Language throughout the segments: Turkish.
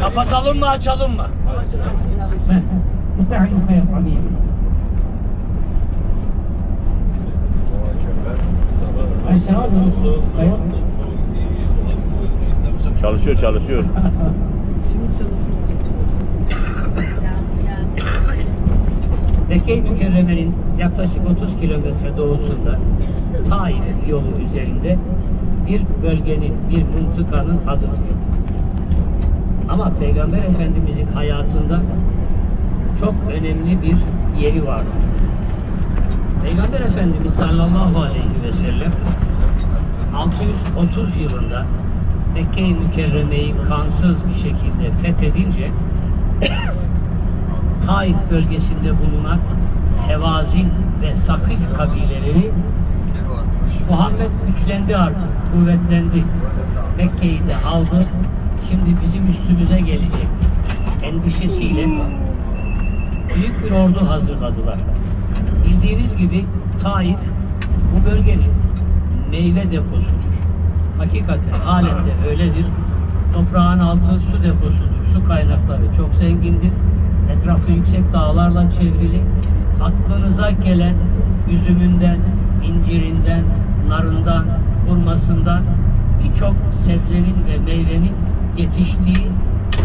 Kapatalım mı açalım mı? Çalışıyor çalışıyor. Mekke-i Mükerreme'nin yaklaşık 30 kilometre doğusunda Taif yolu üzerinde bir bölgenin, bir mıntıkanın adını ama Peygamber Efendimizin hayatında çok önemli bir yeri vardır. Peygamber Efendimiz sallallahu aleyhi ve sellem 630 yılında Mekke-i Mükerreme'yi kansız bir şekilde fethedince Taif bölgesinde bulunan Hevazin ve Sakif kabileleri Muhammed güçlendi artık, kuvvetlendi. Mekke'yi de aldı. Şimdi bizim üstümüze gelecek. Endişesiyle büyük bir ordu hazırladılar. Bildiğiniz gibi Taif bu bölgenin meyve deposudur. Hakikaten halen de öyledir. Toprağın altı su deposudur. Su kaynakları çok zengindir. Etrafı yüksek dağlarla çevrili. Aklınıza gelen üzümünden, incirinden, narından, hurmasından birçok sebzenin ve meyvenin yetiştiği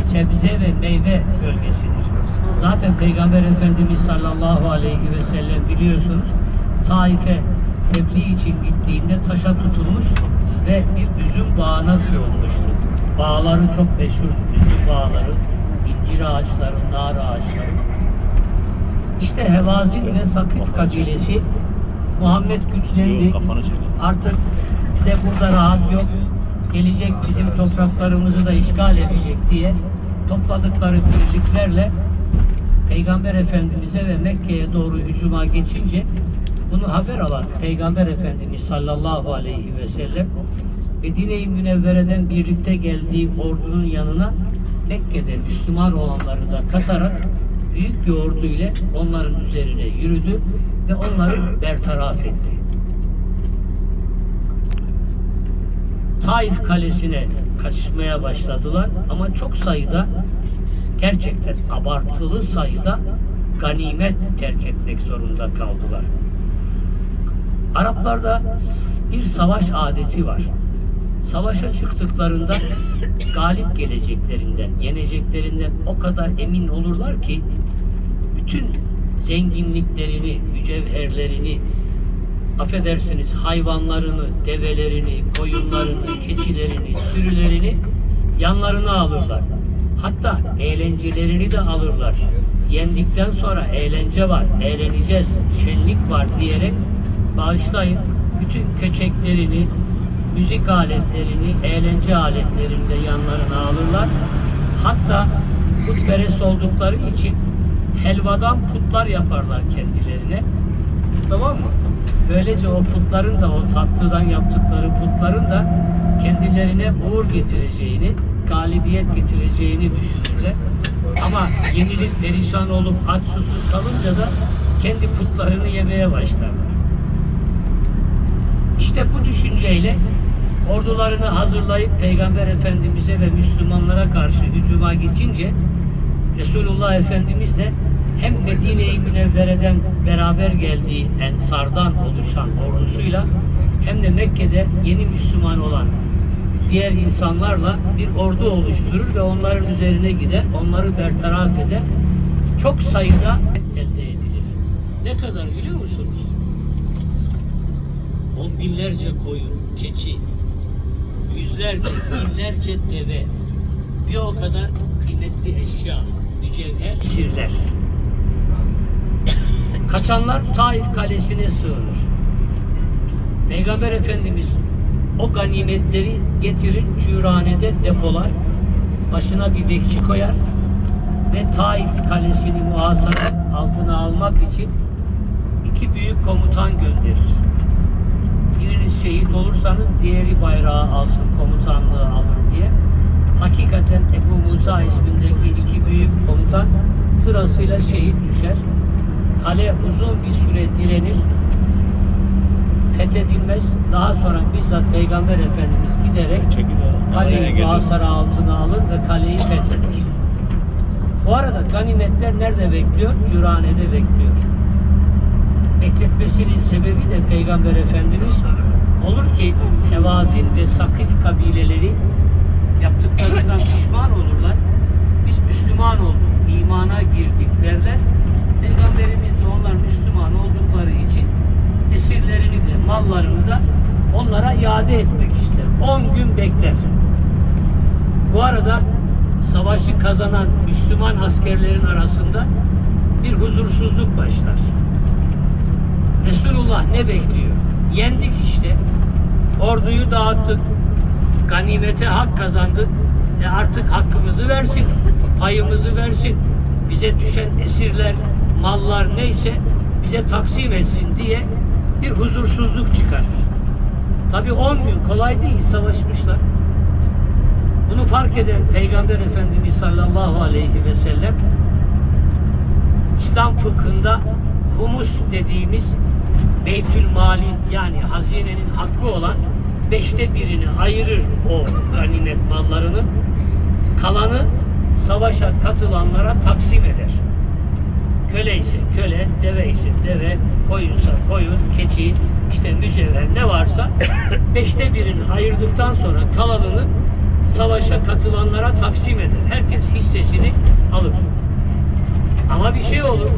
sebze ve meyve bölgesidir. Zaten Peygamber Efendimiz sallallahu aleyhi ve sellem biliyorsunuz Taif'e tebliğ için gittiğinde taşa tutulmuş ve bir üzüm bağına sığınmıştı. Bağları çok meşhur, üzüm bağları, incir ağaçları, nar ağaçları. İşte Hevazin ve Sakif kabilesi Muhammed güçlendi. Artık bize burada rahat yok. Gelecek bizim topraklarımızı da işgal edecek diye topladıkları birliklerle Peygamber Efendimiz'e ve Mekke'ye doğru hücuma geçince bunu haber alan Peygamber Efendimiz sallallahu aleyhi ve sellem Medine-i Münevvere'den birlikte geldiği ordunun yanına Mekke'de Müslüman olanları da katarak büyük bir ordu ile onların üzerine yürüdü ve onları bertaraf etti. Taif kalesine kaçışmaya başladılar ama çok sayıda gerçekten abartılı sayıda ganimet terk etmek zorunda kaldılar. Araplarda bir savaş adeti var. Savaşa çıktıklarında galip geleceklerinden, yeneceklerinden o kadar emin olurlar ki bütün zenginliklerini, mücevherlerini, affedersiniz hayvanlarını, develerini, koyunlarını, keçilerini, sürülerini yanlarına alırlar. Hatta eğlencelerini de alırlar. Yendikten sonra eğlence var, eğleneceğiz, şenlik var diyerek bağışlayıp bütün köçeklerini, müzik aletlerini, eğlence aletlerini de yanlarına alırlar. Hatta putperest oldukları için helvadan putlar yaparlar kendilerine. Tamam mı? Böylece o putların da o tatlıdan yaptıkları putların da kendilerine uğur getireceğini, galibiyet getireceğini düşünürler. Ama yenilip perişan olup aç susuz kalınca da kendi putlarını yemeye başlarlar. İşte bu düşünceyle ordularını hazırlayıp Peygamber Efendimiz'e ve Müslümanlara karşı hücuma geçince Resulullah Efendimiz de hem Medine-i Münevvere'den beraber geldiği Ensar'dan oluşan ordusuyla hem de Mekke'de yeni Müslüman olan diğer insanlarla bir ordu oluşturur ve onların üzerine gider, onları bertaraf eder. Çok sayıda elde edilir. Ne kadar biliyor musunuz? On binlerce koyun, keçi, yüzlerce, binlerce deve, bir o kadar kıymetli eşya, mücevher, sirler. Kaçanlar Taif kalesine sığınır. Peygamber Efendimiz o ganimetleri getirir, cüranede depolar, başına bir bekçi koyar ve Taif kalesini muhasara altına almak için iki büyük komutan gönderir. Biriniz şehit olursanız diğeri bayrağı alsın, komutanlığı alır diye. Hakikaten Ebu Musa ismindeki iki büyük komutan sırasıyla şehit düşer. Kale uzun bir süre direnir. fethedilmez. Daha sonra bizzat Peygamber Efendimiz giderek kaleyi muhasara altına alır ve kaleyi fetheder. Bu arada ganimetler nerede bekliyor? Cürane'de bekliyor. Bekletmesinin sebebi de Peygamber Efendimiz olur ki Hevazin ve Sakif kabileleri yaptıklarından pişman olurlar. Biz Müslüman olduk, imana girdik derler. Peygamberimiz de onlar Müslüman oldukları için esirlerini de mallarını da onlara iade etmek ister. 10 gün bekler. Bu arada savaşı kazanan Müslüman askerlerin arasında bir huzursuzluk başlar. Resulullah ne bekliyor? Yendik işte. Orduyu dağıttık. Ganimete hak kazandık. E artık hakkımızı versin. Payımızı versin. Bize düşen esirler, mallar neyse bize taksim etsin diye bir huzursuzluk çıkarır. Tabi 10 gün kolay değil savaşmışlar. Bunu fark eden Peygamber Efendimiz sallallahu aleyhi ve sellem İslam fıkhında humus dediğimiz Beytül Mal'in yani hazinenin hakkı olan beşte birini ayırır o ganimet mallarının. Kalanı savaşa katılanlara taksim eder. Köle ise köle, deve ise deve, koyunsa koyun, keçi, işte mücevher ne varsa beşte birini ayırdıktan sonra kalanını savaşa katılanlara taksim eder. Herkes hissesini alır. Ama bir şey olur.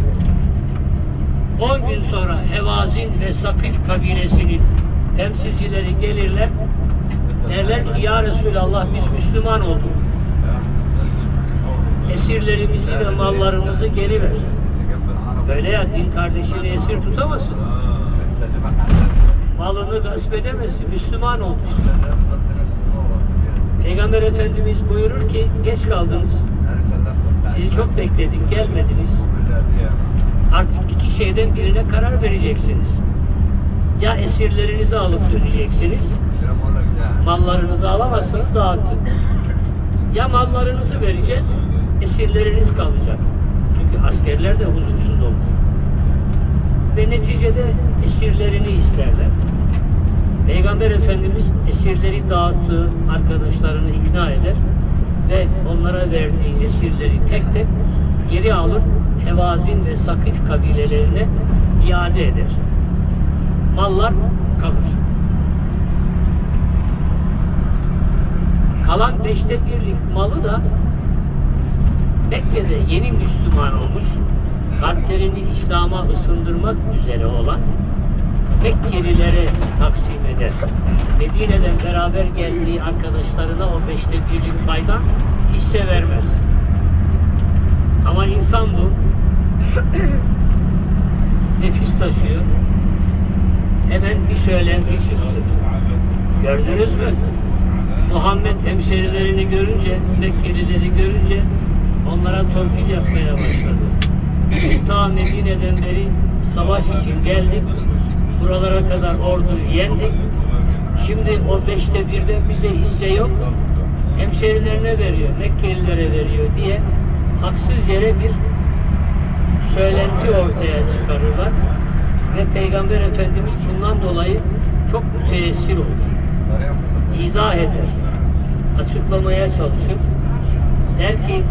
10 gün sonra Hevazin ve Sakif kabilesinin temsilcileri gelirler. Derler ki ya Resulallah biz Müslüman olduk. Esirlerimizi ve mallarımızı geri ver. Öyle ya din kardeşini esir tutamazsın. Malını gasp edemezsin. Müslüman olmuş. Peygamber Efendimiz buyurur ki geç kaldınız. Sizi çok bekledik gelmediniz. Artık iki şeyden birine karar vereceksiniz. Ya esirlerinizi alıp döneceksiniz. Mallarınızı alamazsanız dağıtın. Ya mallarınızı vereceğiz, esirleriniz kalacak. Çünkü askerler de huzursuz olur. Ve neticede esirlerini isterler. Peygamber Efendimiz esirleri dağıttığı arkadaşlarını ikna eder ve onlara verdiği esirleri tek tek geri alır Hevazin ve Sakif kabilelerine iade eder. Mallar kalır. Kalan beşte birlik malı da Mekke'de yeni Müslüman olmuş, kalplerini İslam'a ısındırmak üzere olan Mekkelilere taksim eder. Medine'den beraber geldiği arkadaşlarına o beşte birlik paydan hisse vermez. Ama insan bu. Nefis taşıyor. Hemen bir söylenti çıktı. Gördünüz mü? Muhammed hemşerilerini görünce, Mekkelileri görünce onlara torpil yapmaya başladı. Biz ta Medine'den beri savaş için geldik. Buralara kadar orduyu yendik. Şimdi o beşte birde bize hisse yok. Hemşerilerine veriyor, Mekkelilere veriyor diye haksız yere bir söylenti ortaya çıkarırlar. Ve Peygamber Efendimiz bundan dolayı çok müteessir olur. İzah eder. Açıklamaya çalışır. Der ki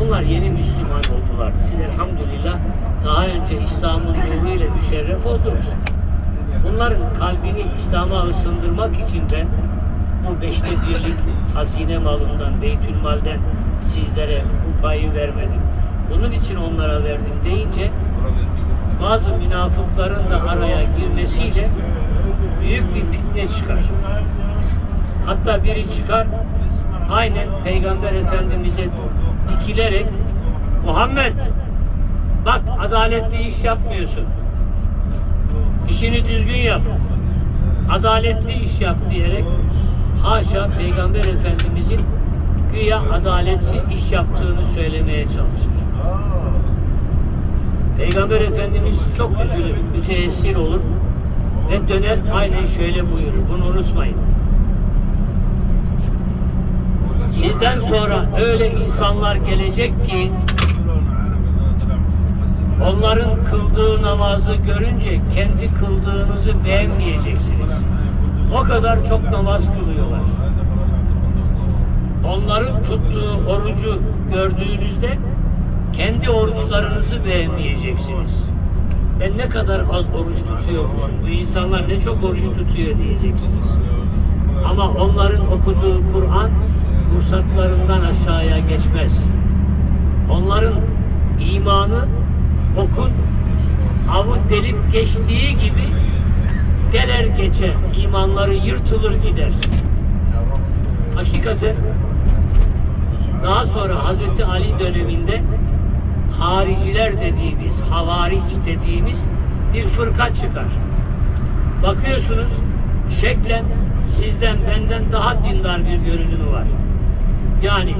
bunlar yeni Müslüman oldular. Siz elhamdülillah daha önce İslam'ın nuruyla müşerref oldunuz. Bunların kalbini İslam'a ısındırmak için ben bu beşte birlik hazine malından, beytülmalden sizlere bu payı vermedim. Bunun için onlara verdim deyince bazı münafıkların da araya girmesiyle büyük bir fitne çıkar. Hatta biri çıkar aynen Peygamber Efendimiz'e dikilerek Muhammed bak adaletli iş yapmıyorsun. İşini düzgün yap. Adaletli iş yap diyerek haşa Peygamber Efendimizin güya adaletsiz iş yaptığını söylemeye çalışır. Peygamber Efendimiz çok üzülür, müteessir olur ve döner aynen şöyle buyurur. Bunu unutmayın. Sizden sonra öyle insanlar gelecek ki Onların kıldığı namazı görünce kendi kıldığınızı beğenmeyeceksiniz. O kadar çok namaz kılıyorlar. Onların tuttuğu orucu gördüğünüzde kendi oruçlarınızı beğenmeyeceksiniz. Ben ne kadar az oruç tutuyormuşum, bu insanlar ne çok oruç tutuyor diyeceksiniz. Ama onların okuduğu Kur'an kursaklarından aşağıya geçmez. Onların imanı okun avı delip geçtiği gibi deler geçer. imanları yırtılır gider. Hakikaten daha sonra Hazreti Ali döneminde hariciler dediğimiz, havariç dediğimiz bir fırka çıkar. Bakıyorsunuz şeklen sizden benden daha dindar bir görünümü var. Yani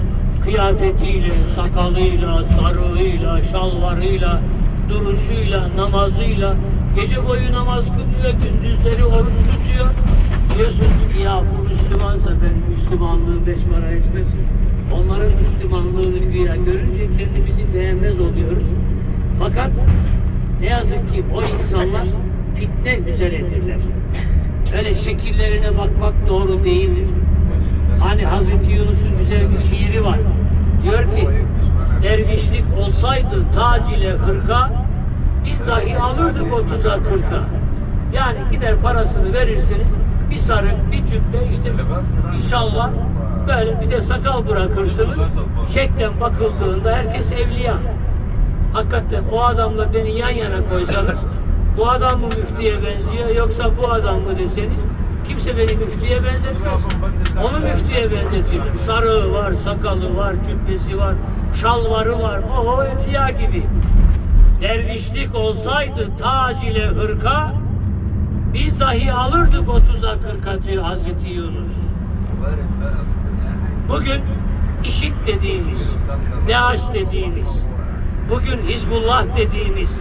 kıyafetiyle, sakalıyla, sarığıyla, şalvarıyla, duruşuyla, namazıyla gece boyu namaz kılıyor, gündüzleri oruç tutuyor. Diyorsunuz ki ya bu Müslümansa ben Müslümanlığım beş para etmez. Onların Müslümanlığını güya görünce kendimizi beğenmez oluyoruz. Fakat ne yazık ki o insanlar fitne üzeredirler. Öyle şekillerine bakmak doğru değildir. Hani Hazreti Yunus'un güzel bir şiiri var. Diyor ki dervişlik olsaydı tac ile hırka biz dahi alırdık otuza kırka. Yani gider parasını verirsiniz bir sarık, bir cübbe işte bir şal var. Böyle bir de sakal bırakırsınız. Şeklen bakıldığında herkes evliya. Hakikaten o adamla beni yan yana koysanız bu adam mı müftiye benziyor yoksa bu adam mı deseniz kimse beni müftiye benzetmez. Onu müftiye benzetiyorlar. Sarığı var, sakalı var, cübbesi var, şalvarı var. Oho evliya gibi. Dervişlik olsaydı tac ile hırka biz dahi alırdık 30'a 40'a diyor Hazreti Yunus. Bugün işit dediğimiz, DAEŞ dediğimiz, bugün Hizbullah dediğimiz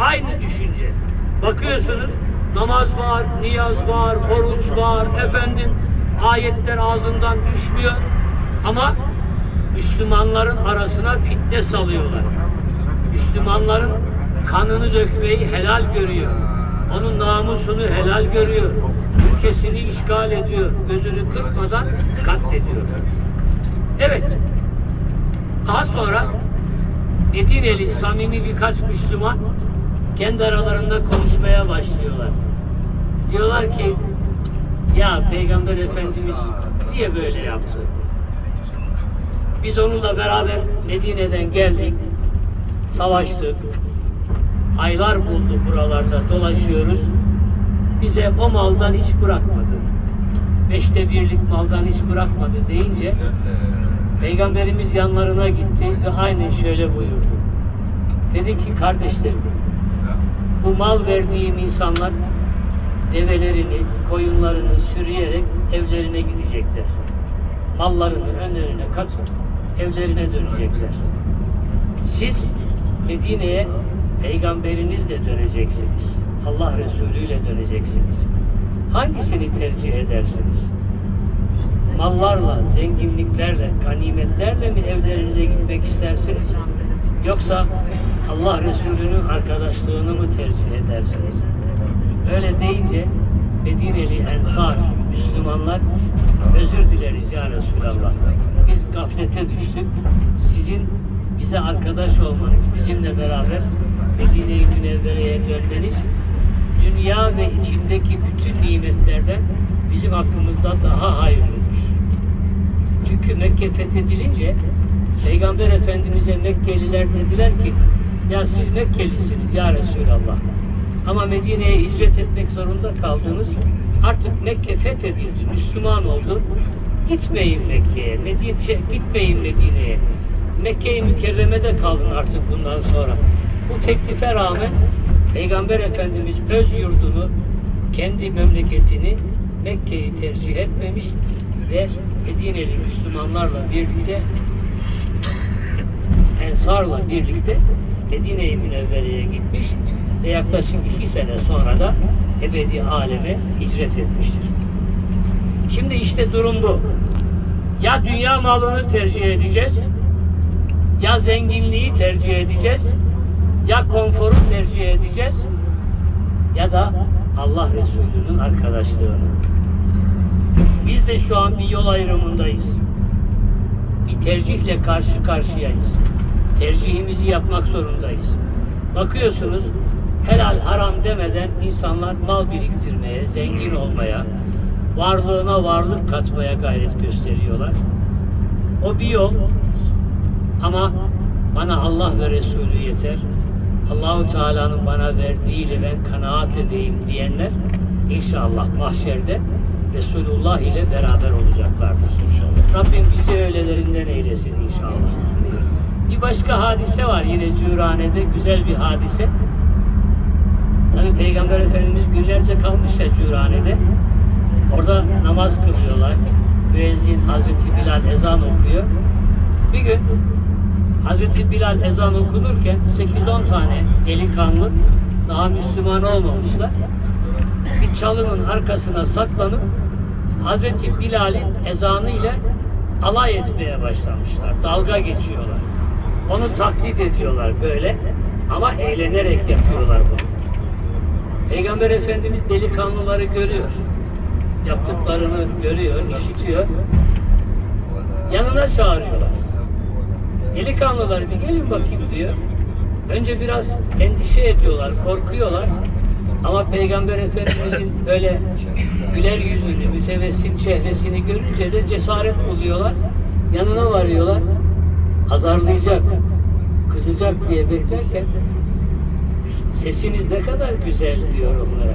aynı düşünce. Bakıyorsunuz namaz var, niyaz var, oruç var, efendim ayetler ağzından düşmüyor ama Müslümanların arasına fitne salıyorlar. Müslümanların kanını dökmeyi helal görüyor. Onun namusunu helal görüyor. Ülkesini işgal ediyor. Gözünü kırpmadan katlediyor. Evet. Daha sonra Medineli samimi birkaç Müslüman kendi aralarında konuşmaya başlıyorlar. Diyorlar ki ya Peygamber Efendimiz niye böyle yaptı? Biz onunla beraber Medine'den geldik. Savaştık. Aylar buldu buralarda dolaşıyoruz. Bize o maldan hiç bırakmadı. Beşte birlik maldan hiç bırakmadı deyince Peygamberimiz yanlarına gitti ve aynen şöyle buyurdu. Dedi ki kardeşlerim bu mal verdiğim insanlar develerini, koyunlarını sürüyerek evlerine gidecekler. Mallarını önlerine katıp evlerine dönecekler. Siz Medine'ye peygamberinizle döneceksiniz. Allah Resulü ile döneceksiniz. Hangisini tercih edersiniz? Mallarla, zenginliklerle, ganimetlerle mi evlerinize gitmek istersiniz? Yoksa Allah Resulü'nün arkadaşlığını mı tercih edersiniz? Öyle deyince Medineli Ensar, Müslümanlar özür dileriz ya Resulallah. Biz gaflete düştük. Sizin bize arkadaş olmanız, bizimle beraber Medine-i Münevvere'ye dönmeniz dünya ve içindeki bütün nimetlerden bizim hakkımızda daha hayırlıdır. Çünkü Mekke fethedilince Peygamber Efendimiz'e Mekkeliler dediler ki ya siz Mekkelisiniz ya Resulallah. Ama Medine'ye hicret etmek zorunda kaldınız. Artık Mekke fethedildi, Müslüman oldu. Gitmeyin Mekke'ye, Medine, şey, gitmeyin Medine'ye. Mekke-i Mükerreme'de kalın artık bundan sonra. Bu teklife rağmen Peygamber Efendimiz öz yurdunu, kendi memleketini Mekke'yi tercih etmemiş ve Medineli Müslümanlarla birlikte Ensar'la birlikte Medine-i Münevvere'ye gitmiş ve yaklaşık iki sene sonra da ebedi aleme hicret etmiştir. Şimdi işte durum bu. Ya dünya malını tercih edeceğiz, ya zenginliği tercih edeceğiz, Ya konforu tercih edeceğiz ya da Allah Resulü'nün arkadaşlığını. Biz de şu an bir yol ayrımındayız. Bir tercihle karşı karşıyayız. Tercihimizi yapmak zorundayız. Bakıyorsunuz helal haram demeden insanlar mal biriktirmeye, zengin olmaya, varlığına varlık katmaya gayret gösteriyorlar. O bir yol ama bana Allah ve Resulü yeter. Allahu Teala'nın bana verdiğiyle ben kanaat edeyim diyenler inşallah mahşerde Resulullah ile beraber olacaklardır inşallah. Rabbim bizi öylelerinden eylesin inşallah. Bir başka hadise var yine Cürane'de güzel bir hadise. Tabi Peygamber Efendimiz günlerce kalmış ya Cürane'de. Orada namaz kılıyorlar. Müezzin Hazreti Bilal ezan okuyor. Bir gün Hazreti Bilal ezan okunurken 8-10 tane delikanlı daha Müslüman olmamışlar. Bir çalının arkasına saklanıp Hazreti Bilal'in ezanı ile alay etmeye başlamışlar. Dalga geçiyorlar. Onu taklit ediyorlar böyle ama eğlenerek yapıyorlar bunu. Peygamber Efendimiz delikanlıları görüyor. Yaptıklarını görüyor, işitiyor. Yanına çağırıyorlar. Delikanlılar bir gelin bakayım diyor. Önce biraz endişe ediyorlar, korkuyorlar. Ama Peygamber Efendimizin böyle güler yüzünü, mütebessim çehresini görünce de cesaret buluyorlar. Yanına varıyorlar. Azarlayacak, kızacak diye beklerken sesiniz ne kadar güzel diyor onlara.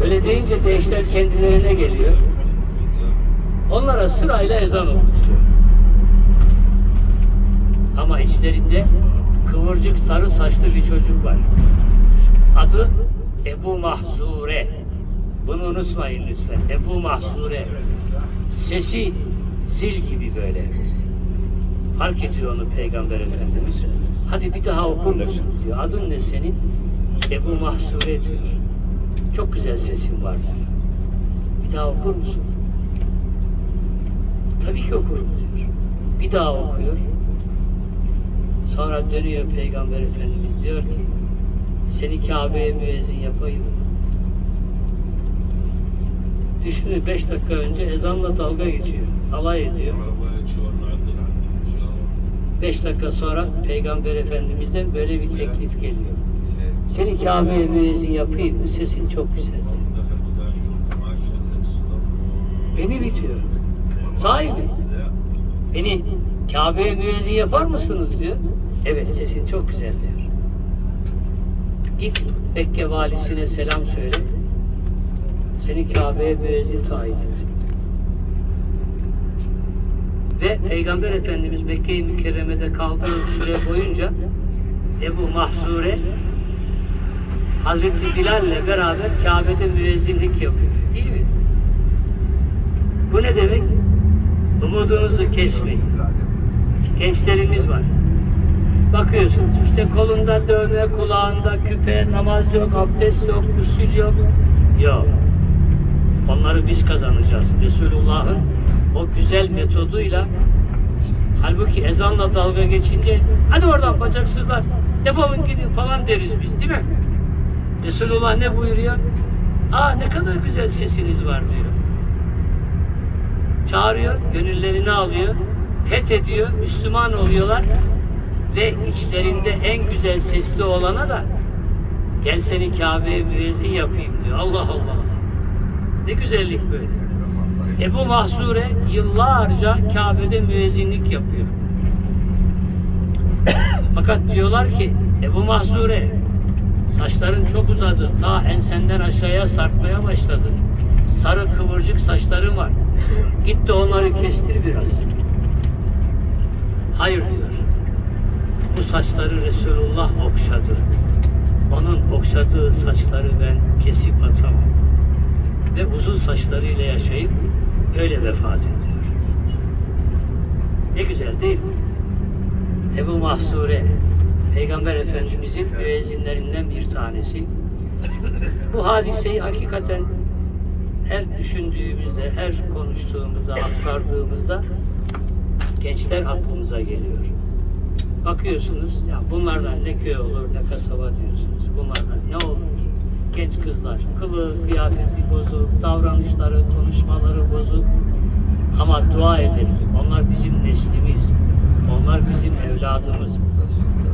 Böyle deyince de kendilerine geliyor. Onlara sırayla ezan okutuyor. Ama içlerinde kıvırcık sarı saçlı bir çocuk var. Adı Ebu Mahzure. Bunu unutmayın lütfen. Ebu Mahzure. Sesi zil gibi böyle. Fark ediyor onu Peygamber Efendimiz. Hadi bir daha okur musun diyor. Adın ne senin? Ebu Mahzure diyor. Çok güzel sesin var diyor. Bir daha okur musun? Tabii ki okurum diyor. Bir daha okuyor. Sonra dönüyor Peygamber Efendimiz diyor ki seni Kabe'ye müezzin yapayım. mı?" Düşünün beş dakika önce ezanla dalga geçiyor. Alay ediyor. Beş dakika sonra Peygamber Efendimiz'den böyle bir teklif geliyor. Seni Kabe'ye müezzin yapayım mı? Sesin çok güzel. Beni mi diyor. Sahi mi? Beni Kabe'ye müezzin yapar mısınız diyor. Evet sesin çok güzel diyor. Git Mekke valisine selam söyle. Seni Kabe'ye müezzin tayin et. Ve Peygamber Efendimiz Mekke-i Mükerreme'de kaldığı süre boyunca Ebu Mahzure Hazreti Bilal'le beraber Kabe'de müezzinlik yapıyor. Değil mi? Bu ne demek? Umudunuzu kesmeyin. Gençlerimiz var. Bakıyorsunuz işte kolunda dövme, kulağında küpe, namaz yok, abdest yok, usul yok. Yok. Onları biz kazanacağız. Resulullah'ın o güzel metoduyla halbuki ezanla dalga geçince hadi oradan bacaksızlar defolun gidin falan deriz biz değil mi? Resulullah ne buyuruyor? Aa ne kadar güzel sesiniz var diyor. Çağırıyor, gönüllerini alıyor, fethediyor, Müslüman oluyorlar ve içlerinde en güzel sesli olana da gel seni Kabe'ye müezzin yapayım diyor. Allah Allah. Ne güzellik böyle. Ebu Mahzure yıllarca Kabe'de müezzinlik yapıyor. Fakat diyorlar ki Ebu Mahzure saçların çok uzadı. Ta ensenden aşağıya sarkmaya başladı. Sarı kıvırcık saçların var. Git de onları kestir biraz. Hayır diyor. Bu saçları Resulullah okşadı. Onun okşadığı saçları ben kesip atamam. Ve uzun saçlarıyla yaşayıp öyle vefat ediyor. Ne güzel değil mi? Ebu Mahsure, Peygamber Efendimizin müezzinlerinden bir tanesi. Bu hadiseyi hakikaten her düşündüğümüzde, her konuştuğumuzda, aktardığımızda gençler aklımıza geliyor. bakıyorsunuz ya bunlardan ne köy olur ne kasaba diyorsunuz. Bunlardan ne olur? Genç kızlar kılı, kıyafeti bozuk, davranışları, konuşmaları bozuk. Ama dua edelim. Onlar bizim neslimiz. Onlar bizim evladımız.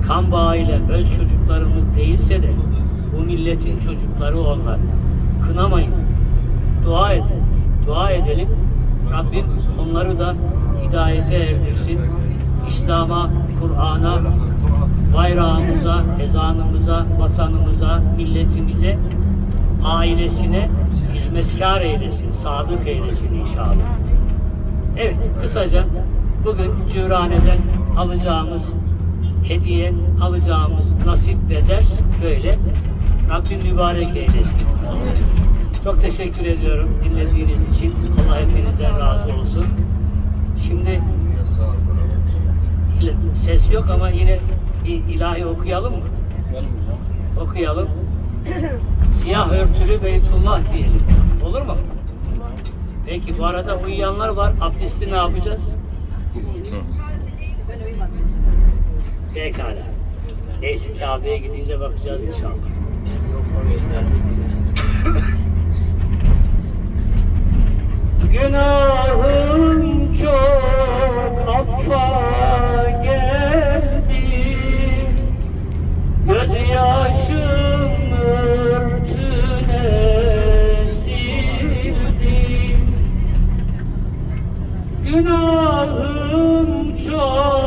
Kan bağıyla öz çocuklarımız değilse de bu milletin çocukları onlar. Kınamayın. Dua edin. Dua edelim. Rabbim onları da hidayete erdirsin. İslam'a, Kur'an'a, bayrağımıza, ezanımıza, vatanımıza, milletimize, ailesine hizmetkar eylesin, sadık eylesin inşallah. Evet, kısaca bugün Cürane'den alacağımız hediye, alacağımız nasip ve ders böyle. Rabbim mübarek eylesin. Çok teşekkür ediyorum dinlediğiniz için. Allah hepinizden razı olsun. Şimdi ses yok ama yine bir ilahi okuyalım mı? Okuyalım. Siyah örtülü Beytullah diyelim. Olur mu? Peki bu arada uyuyanlar var. Abdesti ne yapacağız? Pekala. Neyse Kabe'ye gidince bakacağız inşallah. Günahım çok affa geldi. Gözyaşım örtüne sildi. Günahım çok